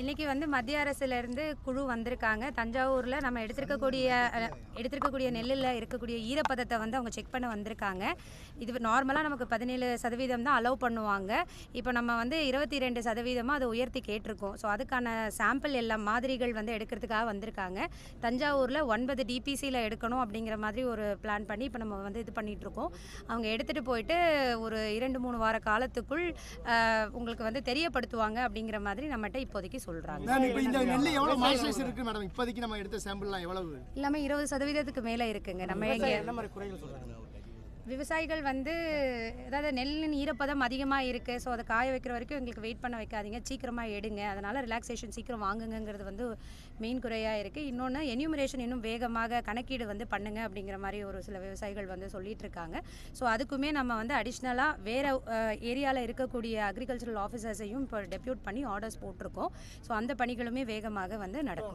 இன்னைக்கு வந்து மத்திய அரசுல இருந்து குழு வந்திருக்காங்க. தஞ்சாவூர்ல நம்ம எடுத்திருக்கக்கூடிய எடுத்திருக்கக்கூடிய நெல்லில் இருக்கக்கூடிய ஈரப்பதத்தை வந்து அவங்க செக் பண்ண வந்திருக்காங்க. இது நார்மலாக நமக்கு பதினேழு சதவீதம் தான் அலோவ் பண்ணுவாங்க. இப்போ நம்ம வந்து இருபத்தி ரெண்டு சதவீதமாக அதை உயர்த்தி கேட்டிருக்கோம். ஸோ அதுக்கான சாம்பிள் எல்லாம் மாதிரிகள் வந்து எடுக்கிறதுக்காக வந்திருக்காங்க. தஞ்சாவூரில் ஒன்பது டிபிசியில் எடுக்கணும் அப்படிங்கிற மாதிரி ஒரு பிளான் பண்ணி இப்போ நம்ம வந்து இது பண்ணிட்டு இருக்கோம் அவங்க எடுத்துகிட்டு போயிட்டு ஒரு இரண்டு மூணு வார காலத்துக்குள் உங்களுக்கு வந்து தெரியப்படுத்துவாங்க அப்படிங்கிற மாதிரி நம்மகிட்ட இப்போதைக்கு மேம் இப்போ இந்த எவ்வளவு மாய்ஸ்சரைஸ் இருக்கு மேடம்? இப்போதைக்கு நம்ம எடுத்த சாம்பிள்லாம் எவ்வளவு? எல்லாமே இருபது சதவீதத்துக்கு மேலே இருக்குங்க. நம்ம இங்கே என்ன மாதிரி குறைகள் சொல்றாங்க? விவசாயிகள் வந்து அதாவது நெல்லின் ஈரப்பதம் அதிகமாக இருக்குது ஸோ அதை காய வைக்கிற வரைக்கும் எங்களுக்கு வெயிட் பண்ண வைக்காதீங்க சீக்கிரமாக எடுங்க அதனால் ரிலாக்ஸேஷன் சீக்கிரம் வாங்குங்கிறது வந்து மெயின் குறையாக இருக்குது இன்னொன்று என்யூமரேஷன் இன்னும் வேகமாக கணக்கீடு வந்து பண்ணுங்க அப்படிங்கிற மாதிரி ஒரு சில விவசாயிகள் வந்து சொல்லிட்டு இருக்காங்க ஸோ அதுக்குமே நம்ம வந்து அடிஷ்னலாக வேறு ஏரியாவில் இருக்கக்கூடிய அக்ரிகல்ச்சரல் ஆஃபீஸர்ஸையும் இப்போ டெப்யூட் பண்ணி ஆர்டர்ஸ் போட்டிருக்கோம் ஸோ அந்த பணிகளுமே வேகமாக வந்து நடக்கும்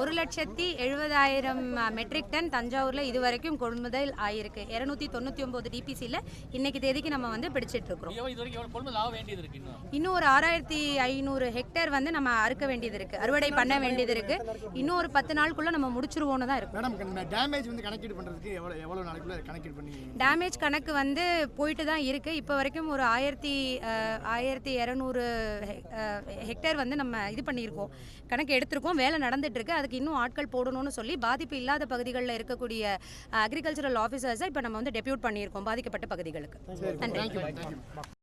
ஒரு லட்சத்தி எழுபதாயிரம் மெட்ரிக் டன் தஞ்சாவூர்ல இது வரைக்கும் கொள்முதல் ஆயிருக்கு. இருநூத்தி தொண்ணூத்தி ஒன்பது டிபிசியில் இன்னைக்கு தேதிக்கு நம்ம வந்து பிடிச்சிட்டு இருக்கிறோம் இன்னும்? ஒரு ஆறாயிரத்தி ஐநூறு ஹெக்டேர் வந்து நம்ம அறுக்க வேண்டியது இருக்கு. அறுவடை பண்ண வேண்டியது இருக்கு. இன்னும் ஒரு பத்து நாளுக்குள்ள நம்ம முடிச்சிருவோம்னு தான் இருக்கும் மேடம் டேமேஜ் வந்து கணக்கீடு பண்றதுக்கு எவ்வளவு எவ்வளவு நாளைக்குள்ள கணக்கீடு பண்ணி டேமேஜ் கணக்கு வந்து போயிட்டு தான் இருக்கு. இப்போ வரைக்கும் ஒரு ஆயிரத்தி ஆயிரத்தி இரநூறு ஹெக்டேர் வந்து நம்ம இது பண்ணியிருக்கோம். கணக்கு எடுத்திருக்கோம். வேலை நடந்துட்டு இருக்கு அதுக்கு இன்னும் ஆட்கள் போடணும்னு சொல்லி பாதிப்பு இல்லாத பகுதிகளில் இருக்கக்கூடிய அக்ரிகல்ச்சரல் ஆஃபீஸர்ஸை இப்போ நம்ம வந்து டெபியூட் பண்ணியிருக்கோம் பாதிக்கப்பட்ட பகுதிகளுக்கு. நன்றி.